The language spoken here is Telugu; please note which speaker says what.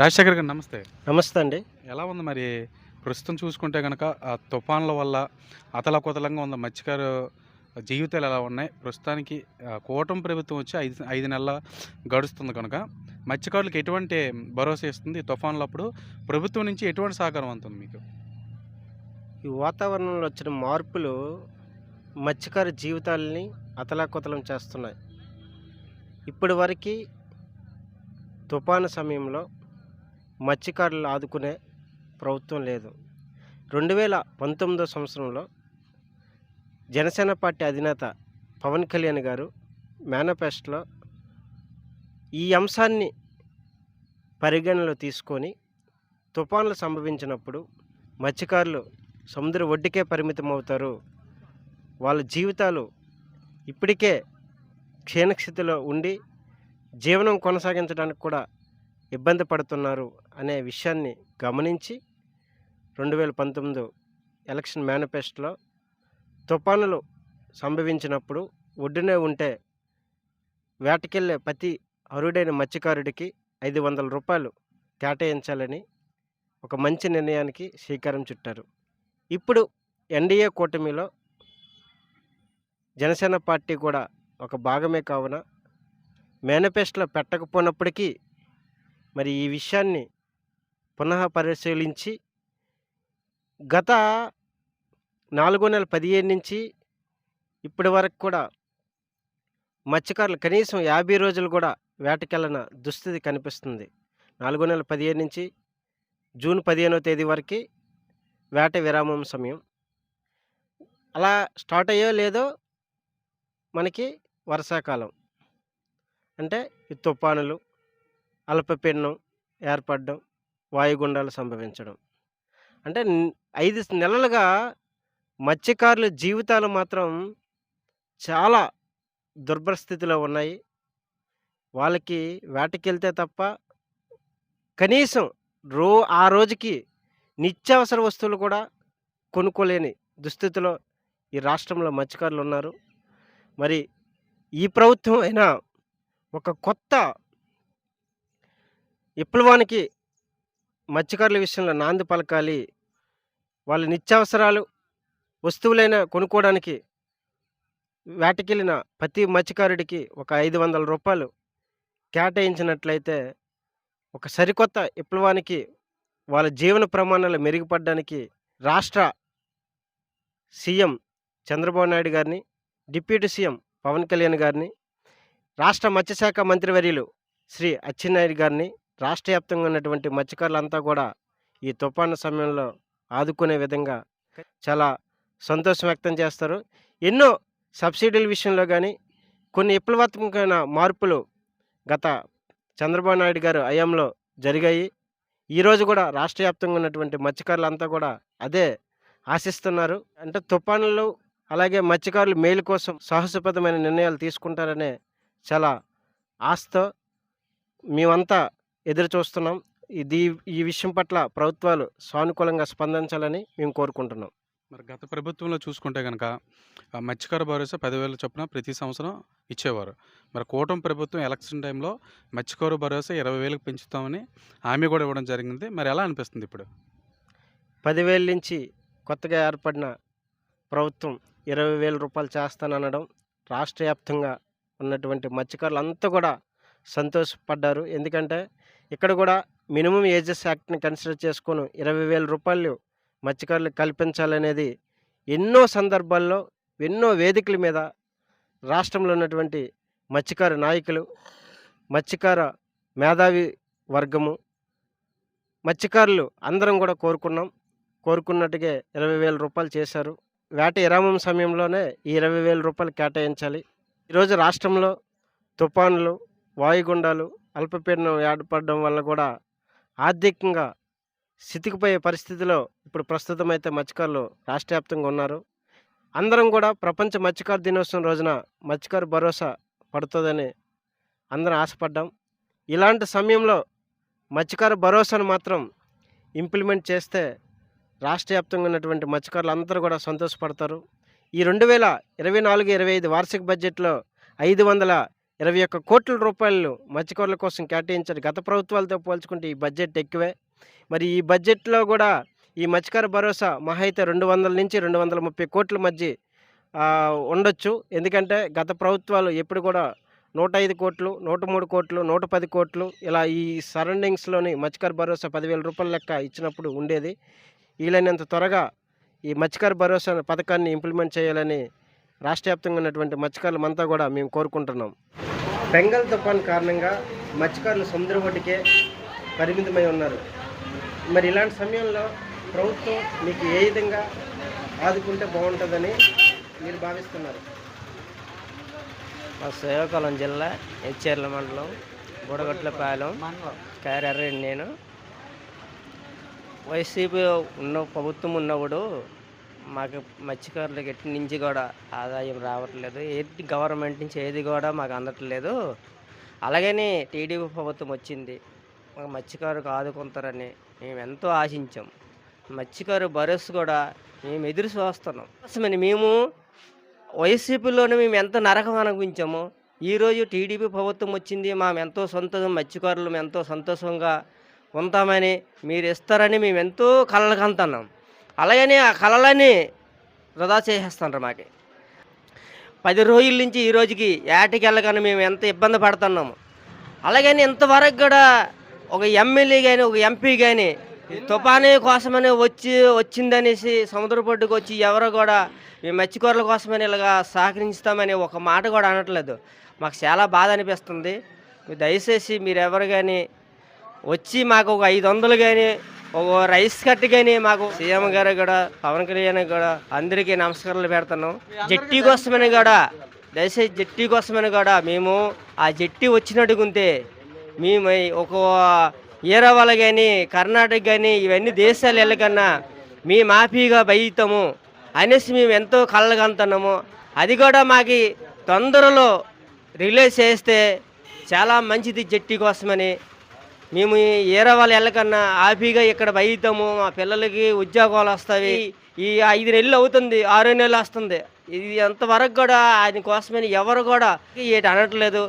Speaker 1: రాజశేఖర్ గారు నమస్తే.
Speaker 2: నమస్తే అండి.
Speaker 1: ఎలా ఉంది మరి? ప్రస్తుతం చూసుకుంటే కనుక ఆ తుఫాన్ల వల్ల అతలకుతలంగా ఉన్న మత్స్యకారు జీవితాలు ఎలా ఉన్నాయి? ప్రస్తుతానికి కూటమి ప్రభుత్వం వచ్చి ఐదు ఐదు నెలల గడుస్తుంది కనుక మత్స్యకారులకు ఎటువంటి భరోసా ఇస్తుంది తుఫాన్లప్పుడు ప్రభుత్వం నుంచి ఎటువంటి సహకారం అందుతుంది మీకు?
Speaker 2: ఈ వాతావరణంలో వచ్చిన మార్పులు మత్స్యకార జీవితాలని అతలాకుతలం చేస్తున్నాయి. ఇప్పటి వరకు తుఫాను సమయంలో మత్స్యకారులు ఆదుకునే ప్రభుత్వం లేదు. రెండు వేల పంతొమ్మిదో సంవత్సరంలో జనసేన పార్టీ అధినేత పవన్ కళ్యాణ్ గారు మేనిఫెస్టోలో ఈ అంశాన్ని పరిగణనలో తీసుకొని తుఫాన్లు సంభవించినప్పుడు మత్స్యకారులు సముద్ర ఒడ్డుకే పరిమితం అవుతారు వాళ్ళ జీవితాలు ఇప్పటికే క్షీణస్థితిలో ఉండి జీవనం కొనసాగించడానికి కూడా ఇబ్బంది పడుతున్నారు అనే విషయాన్ని గమనించి రెండు వేల పంతొమ్మిది ఎలక్షన్ మేనిఫెస్టోలో తుఫానులు సంభవించినప్పుడు ఒడ్డునే ఉంటే వేటకెళ్ళే ప్రతి అరుడైన మత్స్యకారుడికి ఐదు వందల రూపాయలు కేటాయించాలని ఒక మంచి నిర్ణయానికి శ్రీకారం చుట్టారు. ఇప్పుడు ఎన్డీఏ కూటమిలో జనసేన పార్టీ కూడా ఒక భాగమే కావున మేనిఫెస్టోలో పెట్టకపోయినప్పటికీ మరి ఈ విషయాన్ని పునః పరిశీలించి గత నాలుగో నెల పదిహేను నుంచి ఇప్పటి వరకు కూడా మత్స్యకారులు కనీసం యాభై రోజులు కూడా వేటకెళ్ళిన దుస్థితి కనిపిస్తుంది. నాలుగో నెల పదిహేను నుంచి జూన్ పదిహేనో తేదీ వరకు వేట విరామం సమయం. అలా స్టార్ట్ అయ్యో లేదో మనకి వర్షాకాలం. అంటే ఈ తుఫానులు అల్పపీడనం ఏర్పడడం వాయుగుండాలు సంభవించడం. అంటే ఐదు నెలలుగా మత్స్యకారుల జీవితాలు మాత్రం చాలా దుర్భర స్థితిలో ఉన్నాయి. వాళ్ళకి వేటకెళ్తే తప్ప కనీసం రో ఆ రోజుకి నిత్యావసర వస్తువులు కూడా కొనుక్కోలేని దుస్థితిలో ఈ రాష్ట్రంలో మత్స్యకారులు ఉన్నారు. మరి ఈ ప్రభుత్వం అయినా ఒక కొత్త విప్లవానికి మత్స్యకారుల విషయంలో నాంది పలకాలి. వాళ్ళ నిత్యావసరాలు వస్తువులైనా కొనుక్కోవడానికి వేటకెళ్ళిన ప్రతి మత్స్యకారుడికి ఒక ఐదు వందల రూపాయలు కేటాయించినట్లయితే ఒక సరికొత్త విప్లవానికి వాళ్ళ జీవన ప్రమాణాలు మెరుగుపడడానికి రాష్ట్ర సీఎం చంద్రబాబు నాయుడు గారిని డిప్యూటీ సీఎం పవన్ కళ్యాణ్ గారిని రాష్ట్ర మత్స్యశాఖ మంత్రివర్యులు శ్రీ అచ్చెన్నాయుడు గారిని రాష్ట్ర వ్యాప్తంగా ఉన్నటువంటి మత్స్యకారులంతా కూడా ఈ తుఫాను సమయంలో ఆదుకునే విధంగా చాలా సంతోషం వ్యక్తం చేస్తారు. ఎన్నో సబ్సిడీల విషయంలో కానీ కొన్ని విప్లవాత్మకమైన మార్పులు గత చంద్రబాబు నాయుడు గారు హయాంలో జరిగాయి. ఈరోజు కూడా రాష్ట్ర వ్యాప్తంగా ఉన్నటువంటి మత్స్యకారులంతా కూడా అదే ఆశిస్తున్నారు. అంటే తుఫానులు అలాగే మత్స్యకారుల మేలు కోసం సాహసోపేతమైన నిర్ణయాలు తీసుకుంటారనే చాలా ఆశతో మేమంతా ఎదురు చూస్తున్నాం. ఇది ఈ విషయం పట్ల ప్రభుత్వాలు సానుకూలంగా స్పందించాలని మేము కోరుకుంటున్నాం.
Speaker 1: మరి గత ప్రభుత్వంలో చూసుకుంటే కనుక ఆ మత్స్యకార భరోసా పదివేల చొప్పున ప్రతి సంవత్సరం ఇచ్చేవారు. మరి కూటమి ప్రభుత్వం ఎలక్షన్ టైంలో మత్స్యకారు భరోసా ఇరవై వేలకు పెంచుతామని హామీ కూడా ఇవ్వడం జరిగింది. మరి ఎలా అనిపిస్తుంది ఇప్పుడు?
Speaker 2: పదివేల నుంచి కొత్తగా ఏర్పడిన ప్రభుత్వం ఇరవై వేల రూపాయలు చేస్తాననడం రాష్ట్ర వ్యాప్తంగా ఉన్నటువంటి మత్స్యకారులు అంతా కూడా సంతోషపడ్డారు. ఎందుకంటే ఇక్కడ కూడా మినిమం ఏజెస్ యాక్ట్ని కన్సిడర్ చేసుకొని ఇరవై వేల రూపాయలు మత్స్యకారులకు కల్పించాలనేది ఎన్నో సందర్భాల్లో ఎన్నో వేదికల మీద రాష్ట్రంలో ఉన్నటువంటి మత్స్యకార నాయకులు మత్స్యకార మేధావి వర్గము మత్స్యకారులు అందరం కూడా కోరుకున్నాం. కోరుకున్నట్టుగా ఇరవై వేల రూపాయలు చేశారు. వేట విరామం సమయంలోనే ఈ ఇరవై వేల రూపాయలు కేటాయించాలి. ఈరోజు రాష్ట్రంలో తుఫానులు వాయుగుండాలు అల్పపీడనం ఏర్పడడం వల్ల కూడా ఆర్థికంగా స్థితికిపోయే పరిస్థితిలో ఇప్పుడు ప్రస్తుతం అయితే మత్స్యకారులు రాష్ట్ర వ్యాప్తంగా ఉన్నారు. అందరం కూడా ప్రపంచ మత్స్యకారు దినోత్సవం రోజున మత్స్యకారు భరోసా పడుతుందని అందరం ఆశపడ్డాం. ఇలాంటి సమయంలో మత్స్యకారు భరోసాను మాత్రం ఇంప్లిమెంట్ చేస్తే రాష్ట్ర వ్యాప్తంగా ఉన్నటువంటి మత్స్యకారులు అందరూ కూడా సంతోషపడతారు. ఈ రెండు వేల ఇరవై నాలుగు ఇరవై ఐదు వార్షిక బడ్జెట్లో ఐదు వందల ఇరవై ఒక్క కోట్ల రూపాయలు మత్స్యకారుల కోసం కేటాయించారు. గత ప్రభుత్వాలతో పోల్చుకుంటే ఈ బడ్జెట్ ఎక్కువే. మరి ఈ బడ్జెట్లో కూడా ఈ మత్స్యకార భరోసా మహా అయితే రెండు వందల నుంచి రెండు వందల ముప్పై కోట్ల మధ్య ఉండొచ్చు. ఎందుకంటే గత ప్రభుత్వాలు ఎప్పుడు కూడా నూట ఐదు కోట్లు నూట మూడు కోట్లు నూట పది కోట్లు ఇలా ఈ సరౌండింగ్స్లోని మత్స్యకార భరోసా పదివేల రూపాయల లెక్క ఇచ్చినప్పుడు ఉండేది. వీలైనంత త్వరగా ఈ మత్స్యకార భరోసా పథకాన్ని ఇంప్లిమెంట్ చేయాలని రాష్ట్ర వ్యాప్తంగా ఉన్నటువంటి మత్స్యకారులమంతా కూడా మేము కోరుకుంటున్నాం. బెంగాల్ తుఫాన్ కారణంగా మత్స్యకారులు సముద్ర ఒడ్డుకే పరిమితమై ఉన్నారు. మరి ఇలాంటి సమయంలో ప్రభుత్వం మీకు ఏ విధంగా ఆదుకుంటే బాగుంటుందని మీరు భావిస్తున్నారు?
Speaker 3: మా శ్రీకాకుళం జిల్లా హెచ్ఎర్ల మండలం బుడగట్లపాలెం కారెర్రెడ్డి నేను. వైసీపీ ఉన్న ప్రభుత్వం ఉన్నప్పుడు మాకు మత్స్యకారులకు ఎట్టి నుంచి కూడా ఆదాయం రావట్లేదు. ఏది గవర్నమెంట్ నుంచి ఏది కూడా మాకు అందట్లేదు. అలాగని టీడీపీ ప్రభుత్వం వచ్చింది. మాకు మత్స్యకారుకు ఆదుకుంటారని మేము ఎంతో ఆశించాం. మత్స్యకారు భరోసా కూడా మేము ఎదురు చూస్తున్నాం. కోసమని మేము వైసీపీలోనే మేము ఎంత నరకం అనుభవించామో ఈరోజు టీడీపీ ప్రభుత్వం వచ్చింది మేము ఎంతో సంతోషం మత్స్యకారులు ఎంతో సంతోషంగా ఉంటామని మీరు ఇస్తారని మేము ఎంతో కలలు కంటున్నాం. అలాగని ఆ కళలని వృధా చేసేస్తున్నారు మాకు. పది రోజుల నుంచి ఈ రోజుకి ఏటకి వెళ్ళగానే మేము ఎంత ఇబ్బంది పడుతున్నాము. అలాగని ఇంతవరకు కూడా ఒక ఎమ్మెల్యే కానీ ఒక ఎంపీ కానీ తుఫానీ కోసమని వచ్చి వచ్చిందనేసి సముద్ర పొడ్డుకు వచ్చి ఎవరు కూడా మేము మత్స్యకూరల కోసమని ఇలాగా సహకరించుతామని ఒక మాట కూడా అనట్లేదు. మాకు చాలా బాధ అనిపిస్తుంది. దయచేసి మీరు ఎవరు కానీ వచ్చి మాకు ఒక ఐదు వందలు కానీ ఒక రైస్ కట్ కానీ మాకు సీఎం గారు కూడా పవన్ కళ్యాణ్ కూడా అందరికీ నమస్కారాలు పెడుతున్నాం. జట్టి కోసమని కూడా దయచేసి జట్టి కోసమని కూడా మేము ఆ జట్టి వచ్చినట్టుకుంటే మేము ఒక ఈరవాల కానీ కర్ణాటక కానీ ఇవన్నీ దేశాలు వెళ్ళకన్నా మీ మాఫీగా బయలుతాము అనేసి మేము ఎంతో కళ్ళగంటున్నాము అది కూడా మాకు తొందరలో రిలీజ్ చేస్తే చాలా మంచిది జట్టి కోసమని. మేము ఏరే వాళ్ళ వెళ్ళకన్నా హ్యాపీగా ఇక్కడ బయతాము మా పిల్లలకి ఉద్యోగాలు వస్తాయి. ఈ ఐదు నెలలు అవుతుంది ఆరు నెలలు వస్తుంది. ఇది ఎంతవరకు కూడా ఆయన కోసమని ఎవరు కూడా ఏటి అనట్లేదు.